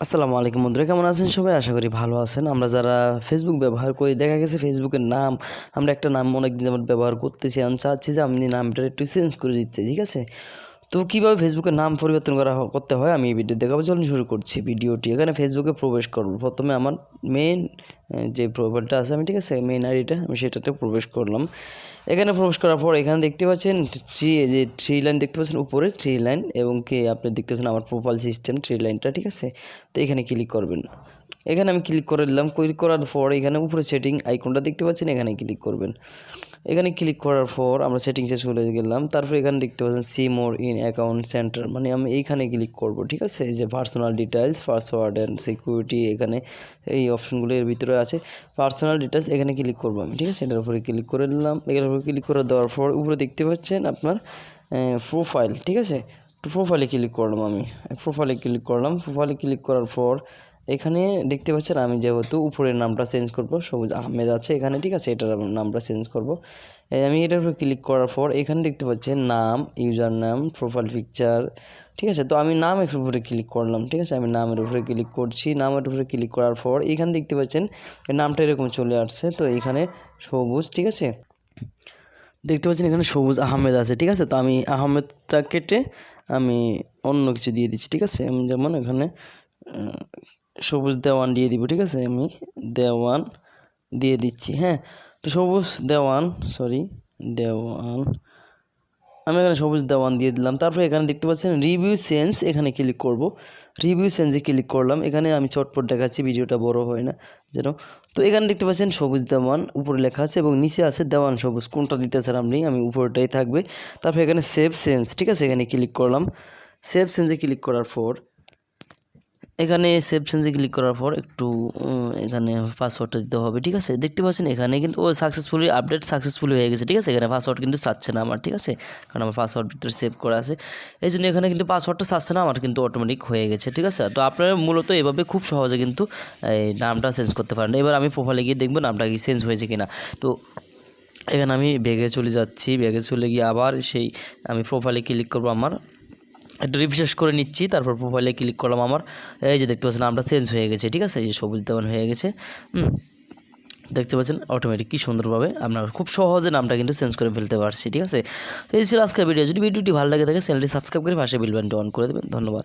আসসালামু আলাইকুম বন্ধুরা, কেমন আছেন সবাই? আশা করি ভালো আছেন। আমরা যারা ফেসবুক ব্যবহার করি, দেখা গেছে ফেসবুকের নাম, আমরা একটা নাম অনেকদিন আমার ব্যবহার করতেছি। আমি চাচ্ছি যে আপনি নামটা একটু চেঞ্জ করে দিতে, ঠিক আছে? তো কীভাবে ফেসবুকের নাম পরিবর্তন করা করতে হয়? আমি এই ভিডিও দেখাবো। চলুন শুরু করছি ভিডিওটি। এখানে ফেসবুকে প্রবেশ করব। প্রথমে আমার মেন যে প্রোফাইলটা আছে, আমি ঠিক আছে? মেন আইডিটা আমি সেটাতে প্রবেশ করলাম। এখানে প্রবেশ করার পর এখানে দেখতে পাচ্ছেন থ্রি যে থ্রি লাইন দেখতে পাচ্ছেন উপরে থ্রি লাইন এবং কি আপনি দেখতে পাচ্ছেন আমার প্রোফাইল সিস্টেম থ্রি লাইনটা ঠিক আছে? তো এখানে ক্লিক করবেন। এখানে আমি ক্লিক করে দিলাম ক্লিক করার পর এখানে উপরে সেটিং আইকনটা দেখতে পাচ্ছেন, এখানে ক্লিক করবেন। এখানে ক্লিক করার পর আমরা সেটিংসে চলে গেলাম, তারপর এখানে দেখতে পাচ্ছেন see more in account centre মানে আমি এইখানে ক্লিক করব, ঠিক আছে? এই যে personal details password and security এখানে এই অপশনগুলো এর ভিতরে আছে পার্সোনাল ডিটেলস এখানে ক্লিক করব আমি, ঠিক আছে? এটার উপরে ক্লিক করে দিলাম, এটার উপরে ক্লিক করে দেওয়ার পর উপরে দেখতে পাচ্ছেন আপনার প্রোফাইল ঠিক আছে? প্রোফাইলে ক্লিক করলাম আমি প্রোফাইলে ক্লিক করলাম প্রোফাইলে ক্লিক করার পর এখানে দেখতে পাচ্ছেন আমি যেহেতু উপরের নামটা চেঞ্জ করব, সবুজ আহমেদ আছে এখানে, ঠিক আছে? এটার নামটা চেঞ্জ করব। আমি এটার উপরে ক্লিক করার পর এখানে দেখতে পাচ্ছেন নাম ইউজার নাম প্রোফাইল পিকচার ঠিক আছে? তো আমি নামের উপরে ক্লিক করলাম, ঠিক আছে? আমি নামের উপরে ক্লিক করছি, নামের উপরে ক্লিক করার পর এখানে দেখতে পাচ্ছেন নামটা এরকম চলে আসছে, তো এখানে সবুজ, ঠিক আছে? দেখতে পাচ্ছেন এখানে সবুজ আহমেদ আছে, ঠিক আছে? তো আমি আহমেদটা কেটে আমি অন্য কিছু দিয়ে দিচ্ছি, ঠিক আছে? আমি যেমন এখানে সবুজ দেওয়ান দিয়ে দিব, ঠিক আছে? আমি দেওয়ান দিয়ে দিচ্ছি হ্যাঁ? তো সবুজ দেওয়ান সরি দেওয়ান। আমি এখানে সবুজ দেওয়ান দিয়ে দিলাম। তারপরে এখানে দেখতে পাচ্ছেন রিভিউ সেন্স এখানে ক্লিক করব। রিভিউ সেন্সে ক্লিক করলাম। এখানে আমি চটপট দেখাচ্ছি, ভিডিওটা বড় হয় না, যেন। তো এখানে দেখতে পাচ্ছেন, সবুজ দেওয়ান উপরে লেখা আছে এবং নিচে আছে দেওয়ান সবুজ। কোনটা দিতে চান আপনি? আমি উপরটাই থাকবে। তারপরে এখানে সেভ সেন্স ঠিক আছে? এখানে ক্লিক করলাম। সেভ সেন্সে ক্লিক করার পর এখানে সেভ সেন্সে ক্লিক করার পর একটু এখানে পাসওয়ার্ডটা দিতে হবে, ঠিক আছে? দেখতে পাচ্ছেন এখানে কিন্তু, ও সাকসেসফুলি আপডেট সাকসেসফুলি হয়ে গেছে, ঠিক আছে? এখানে পাসওয়ার্ড কিন্তু চাচ্ছে না আমার, ঠিক আছে? কারণ আমার পাসওয়ার্ড ভিতরে সেভ করা আছে। এই জন্য এখানে কিন্তু পাসওয়ার্ডটা চাচ্ছে না, আমার কিন্তু অটোমেটিক হয়ে গেছে, ঠিক আছে? তো আপনারা মূলত এভাবে খুব সহজে কিন্তু, এই নামটা চেঞ্জ করতে পারেন। এবার আমি প্রোফাইলে গিয়ে দেখব নামটা কি চেঞ্জ হয়েছে কিনা। তো এখানে আমি ব্যাগে চলে যাচ্ছি ব্যাগে চলে গিয়ে আবার সেই, আমি প্রোফাইলে ক্লিক করব আমার একটু রিফ্রেশ করে নিচ্ছি, তারপর প্রোফাইলে ক্লিক করলাম আমার। এই যে দেখতে পাচ্ছেন আমরা চেঞ্জ হয়ে গেছে, ঠিক আছে? এই যে সবুজ দেওয়ান হয়ে গেছে দেখতে পাচ্ছেন অটোমেটিক কী সুন্দরভাবে আমরা খুব সহজে নামটা কিন্তু চেঞ্জ করে ফেলতে পারছি, ঠিক আছে? এই ছিল আজকের ভিডিও যদি ভিডিওটি ভালো লাগে থাকে চ্যানেলটি সাবস্ক্রাইব করে পাশে বিল অন করে দেবেন। ধন্যবাদ।